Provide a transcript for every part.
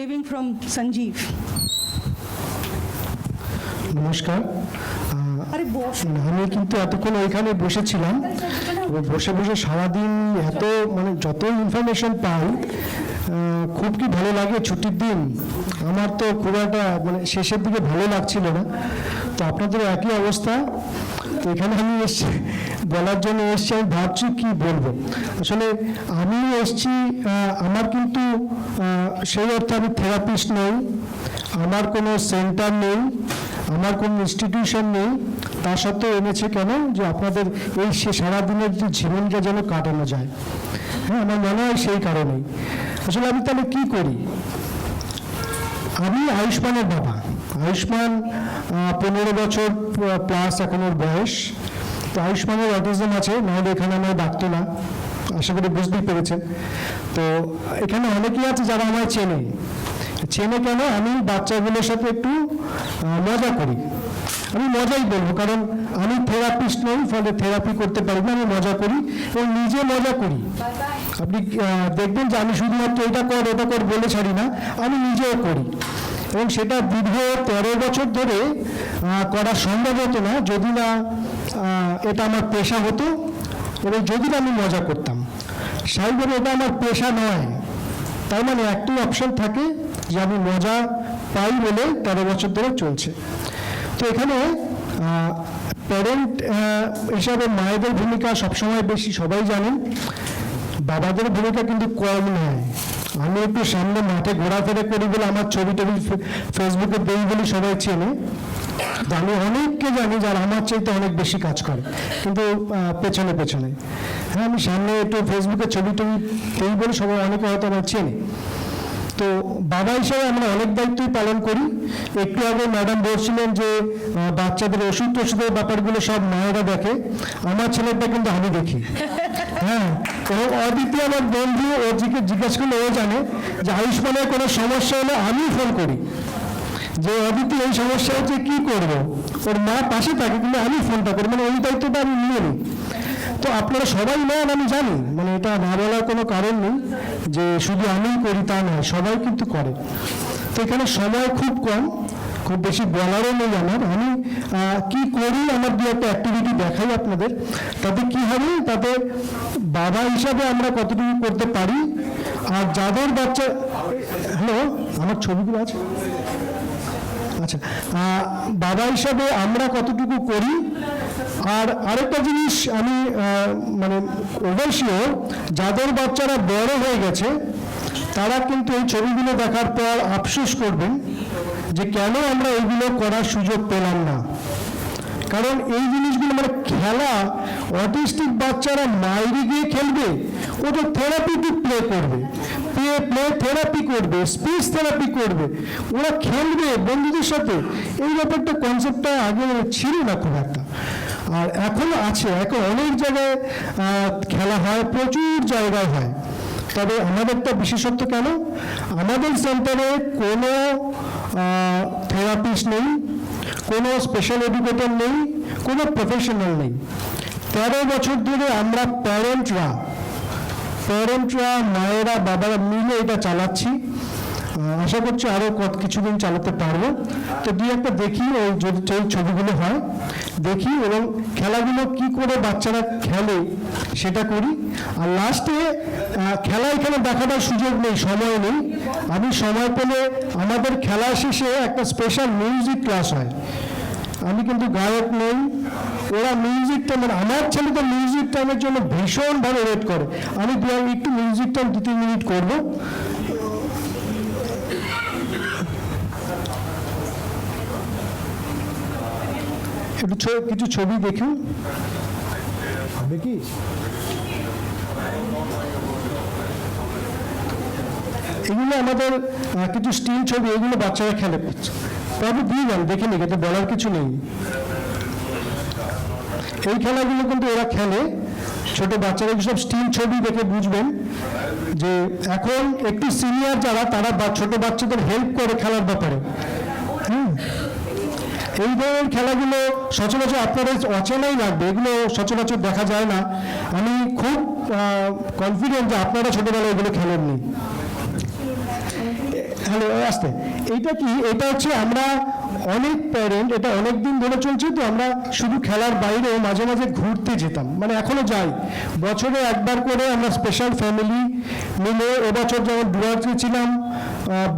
living from Sanjeev. নমস্কার। আরে আমি কিন্তু এতক্ষণ ওইখানে বসেছিলাম। বসে বসে সারাদিন এত মানে যত ইনফরমেশন পাই খুব কি ভালো লাগে ছুটির দিন? আমার তো খুব একটা মানে শেষের দিকে ভালো লাগছিল না। তো আপনাদের একই অবস্থা। তো এখানে আমি এসছি, বলার জন্য এসছি, আমি ভাবছি কি বলব। আসলে আমি এসছি আমার কিন্তু সেই অর্থে আমি থেরাপিস্ট নই, আমার কোনো সেন্টার নেই, আমার কোনো ইনস্টিটিউশন নেই, তা সত্ত্বেও এনেছে কেন? যে আপনাদের এই সে সারাদিনের যে জীবনটা যেন কাটানো যায়। হ্যাঁ আমার মনে হয় সেই কারণেই। আসলে আমি তাহলে কি করি? আমি আয়ুষ্মানের বাবা। আয়ুষ্মান পনেরো বছর প্লাস এখন ওর বয়স। তো আয়ুষ্মানের অটিজম আছে, নাহলে এখানে আমার ডাকতো না। আশা করি বুঝতেই পেরেছেন। তো এখানে অনেকেই আছে যারা আমায় চেনে। চেনে কেন? আমি বাচ্চাগুলোর সাথে একটু মজা করি। আমি মজাই বলব, কারণ আমি থেরাপিস্ট নই, ফলে থেরাপি করতে পারি না, আমি মজা করি এবং নিজে মজা করি। আপনি দেখবেন যে আমি শুধুমাত্র এটা কর, ওটা কর বলে ছাড়ি না, আমি নিজেও করি। এবং সেটা দীর্ঘ তেরো বছর ধরে করা সম্ভব হতো না, যদি না এটা আমার পেশা হতো এবং যদি না আমি মজা করতাম। স্বাভাবিকভাবে এটা আমার পেশা নয়। তার মানে একটি অপশন থাকে যে আমি মজা পাই বলে তেরো বছর ধরে চলছে। তো এখানে প্যারেন্ট হিসাবে মায়েদের ভূমিকা সবসময় বেশি সবাই জানেন। বাবাদের ভূমিকা কিন্তু কম নয়। আমি একটু সামনে মাঠে ঘোরাফেরা করি বলে আমার ছবি টবি ফেসবুকে দেই বলে সবাই চেনে। আমি অনেককে জানি যারা আমার চাইতে অনেক বেশি কাজ করে, কিন্তু পেছনে পেছনে। হ্যাঁ আমি সামনে একটু ফেসবুকে ছবি টবি দেই বলে সবাই অনেকে হয়তো আমার চেনে। তো বাবা হিসাবে আমরা অনেক দায়িত্বই পালন করি। একটু আগে ম্যাডাম বলছিলেন যে বাচ্চাদের ওষুধ টষুধের ব্যাপারগুলো সব মায়েরা দেখে। আমার ছেলেটা কিন্তু আমি দেখি। হ্যাঁ ও অদিতি আমার বন্ধু, ও জিজ্ঞে- জিজ্ঞেস করলে, ও জানে যে আয়ুষ্মানের কোনো সমস্যা হলে আমি ফোন করি। যে অদিতি এই সমস্যা হচ্ছে কি করব? ওর মা পাশে থাকে, কিন্তু আমি ফোনটা করি। মানে ওই দায়িত্বটা আমি নিয়ে নিই। তো আপনারা সবাই নেন, আমি জানি। মানে এটা না বলার কোনো কারণ নেই যে শুধু আমিই করি, তা নয়, সবাই কিন্তু করে। তো এখানে সময় খুব কম, খুব বেশি বলারও নেই আমার। আমি কি করি, আমার দু একটা অ্যাক্টিভিটি দেখাই আপনাদের। তাতে কি হবে, তাতে বাবা হিসাবে আমরা কতটুকু করতে পারি, আর যাদের বাচ্চা, হ্যালো, আমার ছবিগুলো আছে? আচ্ছা বাবা হিসাবে আমরা কতটুকু করি আর আরেকটা জিনিস আমি মানে অবশ্যই যাদের বাচ্চারা বড় হয়ে গেছে, তারা কিন্তু এই ছবিগুলো দেখার পর আফসোস করবেন যে কেন আমরা এইগুলো করার সুযোগ পেলাম না। কারণ এই জিনিসগুলো মানে খেলা, অটিস্টিক বাচ্চারা বাইরে গিয়ে খেলবে, ও তো থেরাপিতে প্লে করবে প্লে প্লে থেরাপি করবে, স্পিচ থেরাপি করবে, ওরা খেলবে বন্ধুদের সাথে। এই ব্যাপারটা কনসেপ্টটা আগে ছিল না খুব আর এখনও আছে এখন অনেক জায়গায় খেলা হয়, প্রচুর জায়গায় হয়। তবে আমাদেরটা বিশেষত্ব কেন? আমাদের সেন্টারে কোনো থেরাপিস্ট নেই, কোনো স্পেশাল এডুকেটর নেই, কোনো প্রফেশনাল নেই। তেরো বছর ধরে আমরা প্যারেন্টরা প্যারেন্টরা মায়েরা, বাবারা মিলে এটা চালাচ্ছি। আশা করছি আরও কত কিছুদিন চালাতে পারব। তো দুই একটা দেখি ওই যদি ছবিগুলো হয়। দেখি এবং খেলাগুলো কি করে বাচ্চারা খেলে সেটা করি। আর লাস্টে খেলা এখানে দেখাবার সুযোগ নেই, সময় নেই। আমি সময় পেলে আমাদের খেলা শেষে একটা স্পেশাল মিউজিক ক্লাস হয়। আমি কিন্তু গায়ক নই। ওরা মিউজিকটা মানে আমার ছেলে তো মিউজিক টাইমের জন্য ভীষণভাবে ওয়েট করে। আমি একটু মিউজিক টাইম দু তিন মিনিট করব। একটু কিছু ছবি দেখুন কি এগুলো আমাদের কিছু স্টিল ছবি, এগুলো বাচ্চারা খেলে তবে দিয়ে যান, দেখে নিক, এতে বলার কিছু নেই। এই খেলাগুলো কিন্তু ওরা খেলে। ছোট বাচ্চারা সব স্টিল ছবি দেখে বুঝবেন, যে এখন একটু সিনিয়র যারা, তারা ছোট বাচ্চাদের হেল্প করে খেলার ব্যাপারে। এই ধরনের খেলাগুলো সচরাচর আপনাদের অচেনাই লাগবে, এগুলো সচরাচর দেখা যায় না। আমি খুব কনফিডেন্ট যে আপনারা ছোটবেলায় এগুলো খেলেননি। হ্যালো আসতে। এইটা কি? এটা হচ্ছে আমরা অনেক প্যারেন্ট এটা অনেক দিন ধরে চলছে, তো আমরা শুধু খেলার বাইরেও মাঝে মাঝে ঘুরতে যেতাম। মানে এখনও যাই। বছরে একবার করে আমরা স্পেশাল ফ্যামিলি মিলে এবছর যেমন ডুয়ার্সে ছিলাম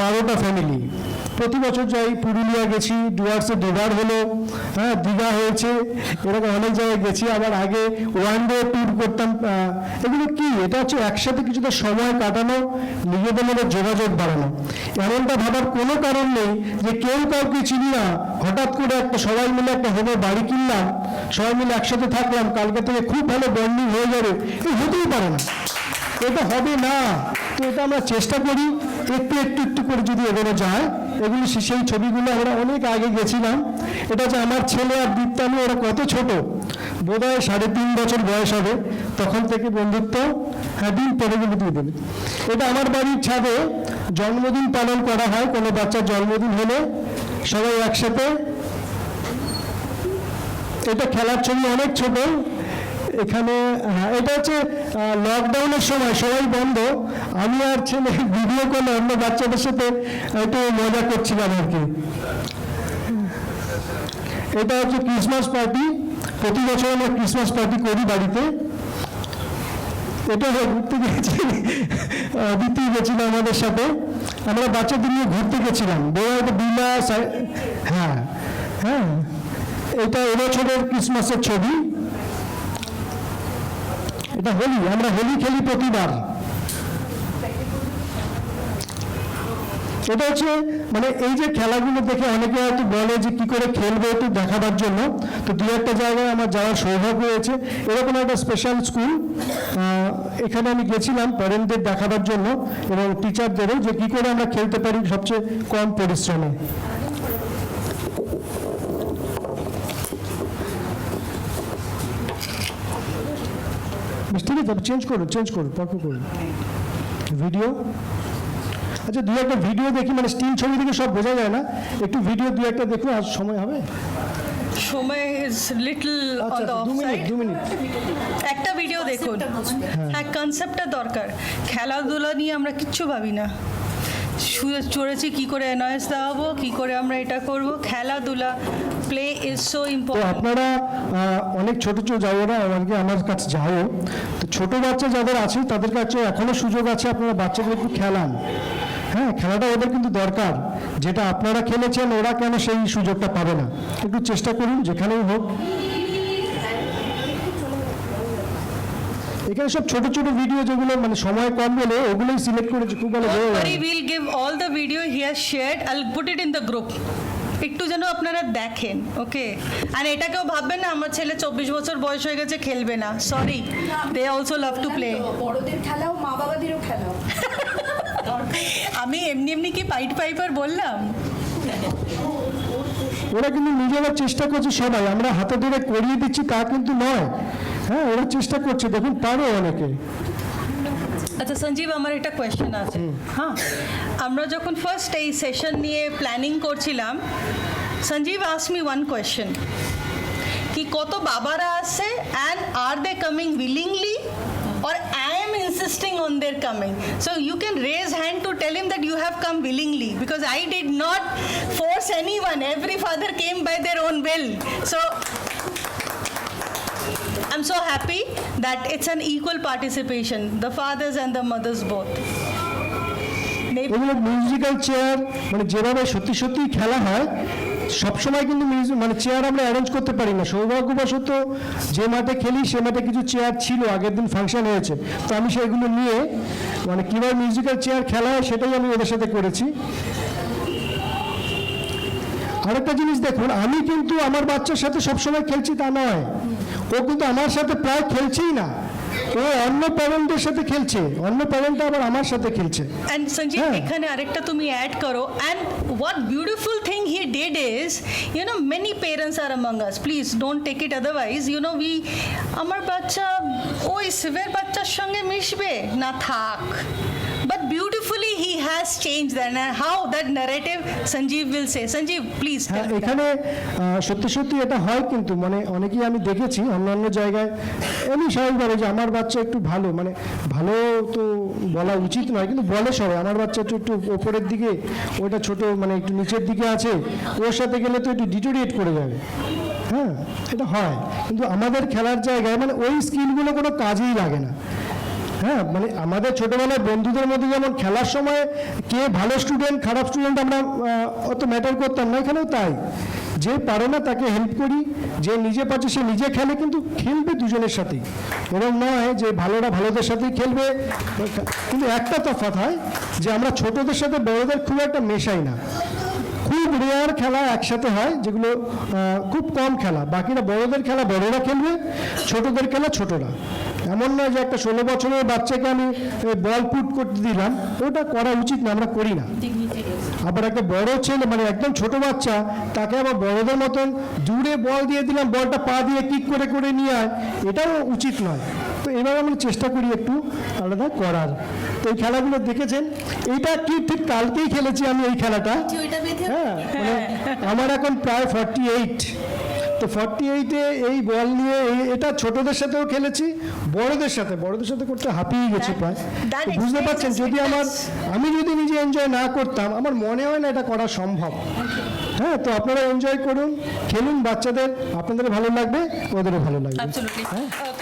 বারোটা ফ্যামিলি প্রতি বছর যাই পুরুলিয়া গেছি ডুয়ার্সে দুবার হলো হ্যাঁ দীঘা হয়েছে, এরকম অনেক জায়গায় গেছি, আবার আগে ওয়ান ডে ট্যুর করতাম এগুলো কি? এটা হচ্ছে একসাথে কিছুটা সময় কাটানো, নিজেদের মধ্যে যোগাযোগ বাড়ানো। এমনটা ভাবার কোনো কারণ নেই যে কেউ কাউকে চিনি না, হঠাৎ করে একটা সবাই মিলে একটা হোমে বাড়ি কিনলাম, সবাই মিলে একসাথে থাকলাম, কালকে থেকে খুব ভালো বন্ডিং হয়ে যাবে, এই হতেই পারে না। এটা হবে না। তো এটা আমরা চেষ্টা করি, একটু একটু একটু করে যদি এগোনো যায় এগুলি সেই ছবিগুলো আমরা অনেক আগে গেছিলাম। এটা হচ্ছে আমার ছেলে আর দীপ্তানু ওরা কত ছোট? বোধ হয় সাড়ে তিন বছর বয়স হবে। তখন থেকে বন্ধুত্ব হ্যাঁ দিন পরে কিন্তু দিয়ে দেবে। এটা আমার বাড়ির ছাদে জন্মদিন পালন করা হয়। কোনো বাচ্চার জন্মদিন হলে সবাই একসাথে। এটা খেলার ছবি অনেক ছোট। এখানে এটা হচ্ছে লকডাউনের সময় সবাই বন্ধ। আমি আর ছেলে ভিডিও কলে অন্য বাচ্চাদের সাথে একটু মজা করছিলাম আর কি। এটা হচ্ছে ক্রিসমাস পার্টি প্রতি বছর আমরা ক্রিসমাস পার্টি করি বাড়িতে। এটা ঘুরতে গেছি দিতে গেছিল আমাদের সাথে। আমরা বাচ্চাদের নিয়ে ঘুরতে গেছিলাম। বিলা সাই- হ্যাঁ হ্যাঁ। এটা এবছরের ক্রিসমাসের ছবি। এটা হোলি, আমরা হোলি খেলি প্রতিবার। এটা হচ্ছে মানে এই যে খেলাগুলো দেখে অনেকে হয়তো বলে যে কি করে খেলবে একটু দেখাবার জন্য। তো দু একটা জায়গায় আমার যাওয়ার সৌভাগ্য হয়েছে। এরকম একটা স্পেশাল স্কুল এখানে আমি গেছিলাম প্যারেন্টদের দেখাবার জন্য এবং টিচারদেরও যে কি করে আমরা খেলতে পারি সবচেয়ে কম পরিশ্রমে বেশ, ঠিক আছে চেঞ্জ করুন চেঞ্জ করুন পরপর করুন। ভিডিও আচ্ছা দু একটা ভিডিও দেখি মানে স্টিল ছবি থেকে সব বোঝা যায় না। একটু ভিডিও দু একটা দেখুন আর সময় হবে? সময় ইজ লিটল অন আচ্ছা দ্য একটা ভিডিও দেখুন। হ্যাঁ। কনসেপ্টটা দরকার। খেলাধুলা নিয়ে আমরা কিচ্ছু ভাবি না। চড়েছি কী করে অ্যানয়েন্স দেওয়াবো কী করে আমরা এটা করব? খেলাধুলা প্লে ইজ সো ইম্পর্টেন্ট আপনারা অনেক ছোট ছোট না আমাকে আমার কাছে যাও। তো ছোট বাচ্চা যাদের আছে তাদের কাছে এখনও সুযোগ আছে আপনারা বাচ্চাদের একটু খেলান। হ্যাঁ খেলাটা ওদের কিন্তু দরকার। যেটা আপনারা খেলেছেন ওরা কেন সেই সুযোগটা পাবে না? একটু চেষ্টা করুন যেখানেই হোক। এখানে সব ছোট ছোট ভিডিও যেগুলো মানে সময় কম বলে ওগুলোই সিলেক্ট করেছে খুব ভালো না। Will give all the video he has shared I put it in the group একটু যেন আপনারা দেখেন ওকে আর এটাকেও ভাববেন না আমার ছেলে চব্বিশ বছর বয়স হয়ে গেছে খেলবে না। Sorry they also love to play বড়দের খেলাও মা বাবাদেরও খেলাও। আমি এমনি এমনি কি পাইট পাইপার বললাম? ওরা কিন্তু নিজেরা চেষ্টা করছে সবাই আমরা হাতে ধরে করিয়ে দিচ্ছি তা কিন্তু নয়। হ্যাঁ ওরা চেষ্টা করছে দেখুন পারো অনেকে আচ্ছা সঞ্জীব আমার একটা কোয়েশ্চেন আছে হ্যাঁ আমরা যখন ফার্স্ট এই সেশন নিয়ে প্ল্যানিং করছিলাম Sanjeev ask me one question কি কত বাবারা আসে and are they coming willingly or I am insisting on their coming. So you can raise hand to tell him that you have come willingly because I did not force anyone. Every father came by their own will. So I'm so happy that it's an equal participation, the fathers and the mothers both. এগুলো musical chair মানে যেভাবে সত্যি সত্যি খেলা হয় সবসময় কিন্তু মানে চেয়ার আমরা অ্যারেঞ্জ করতে পারি না। সৌভাগ্যবশত যে মাঠে খেলি সে মাঠে কিছু চেয়ার ছিল আগের দিন ফাংশন হয়েছে। তো আমি সেগুলো নিয়ে মানে কীভাবে মিউজিক্যাল চেয়ার খেলা হয় সেটাই আমি ওদের সাথে করেছি। আরেকটা জিনিস দেখুন আমি কিন্তু আমার বাচ্চার সাথে সবসময় খেলছি তা নয়। ও কিন্তু আমার সাথে প্রায় খেলছেই না ও অন্য প্যারেন্টদের সাথে খেলছে অন্য প্যারেন্টটা আবার আমার সাথে খেলছে And Sanjeev, হ্যাঁ। এখানে আরেকটা তুমি অ্যাড করো and what beautiful thing he did is, you know, many parents are among us. Please don't take it otherwise. You know, we, আমার বাচ্চা ওই সিভের বাচ্চার সঙ্গে মিশবে না থাক beautifully he has changed then and how that narrative Sanjeev will say. Sanjeev, please হ্যাঁ that. এখানে সত্যি সত্যি এটা হয় কিন্তু মানে অনেকেই আমি দেখেছি অন্যান্য জায়গায় এমনি স্বাভাবিকভাবে যে আমার বাচ্চা একটু ভালো মানে ভালো তো বলা উচিত নয় কিন্তু বলে সবাই আমার বাচ্চা একটু একটু ওপরের দিকে ওটা ছোট মানে একটু নিচের দিকে আছে ওর সাথে গেলে তো একটু ডিটোরিয়েট করে যাবে হ্যাঁ এটা হয় কিন্তু আমাদের খেলার জায়গায় মানে ওই স্কিলগুলো কোনো কাজেই লাগে না হ্যাঁ মানে আমাদের ছোটবেলায় বন্ধুদের মধ্যে যেমন খেলার সময় কে ভালো স্টুডেন্ট খারাপ স্টুডেন্ট আমরা অত ম্যাটার করতাম না, এখানেও তাই। যে পারে না তাকে হেল্প করি, যে নিজে পাচ্ছে সে নিজে খেলে, কিন্তু খেলবে দুজনের সাথেই। এরকম নয় যে ভালোরা ভালোদের সাথেই খেলবে। কিন্তু একটা তফাৎ হয় যে আমরা ছোটদের সাথে বড়দের খুব একটা মেশাই না। খুব রেয়ার খেলা একসাথে হয়, যেগুলো খুব কম খেলা। বাকিরা বড়দের খেলা, বড়রা খেলবে, ছোটদের খেলা ছোটরা। এমন নয় যে একটা ষোলো বছরের বাচ্চাকে আমি বল পুট করতে দিলাম। ওটা করা উচিত না, আমরা করি না। আবার একটা বড় ছেলে মানে একদম ছোট বাচ্চা, তাকে আবার বড়দের মতন দূরে বল দিয়ে দিলাম বলটা পা দিয়ে কিক করে করে নিয়ে আয়। এটাও উচিত নয়। তো এবার আমি চেষ্টা করি একটু আলাদা করার। তো এই খেলাগুলো দেখেছেন? এইটা কি ঠিক কালকেই খেলেছি আমি এই খেলাটা? হ্যাঁ মানে আমার এখন প্রায় ফর্টি এইট তো ফর্টি এইটে এই বল নিয়ে এটা ছোটদের সাথেও খেলেছি বড়দের সাথে। বড়দের সাথে করতে হাঁপিয়ে গেছি প্রায়। বুঝতে পারছেন যদি আমার আমি যদি নিজে এনজয় না করতাম আমার মনে হয় না এটা করা সম্ভব। হ্যাঁ তো আপনারা এনজয় করুন খেলুন বাচ্চাদের। আপনাদের ভালো লাগবে ওদেরও ভালো লাগবে। Absolutely. Uh,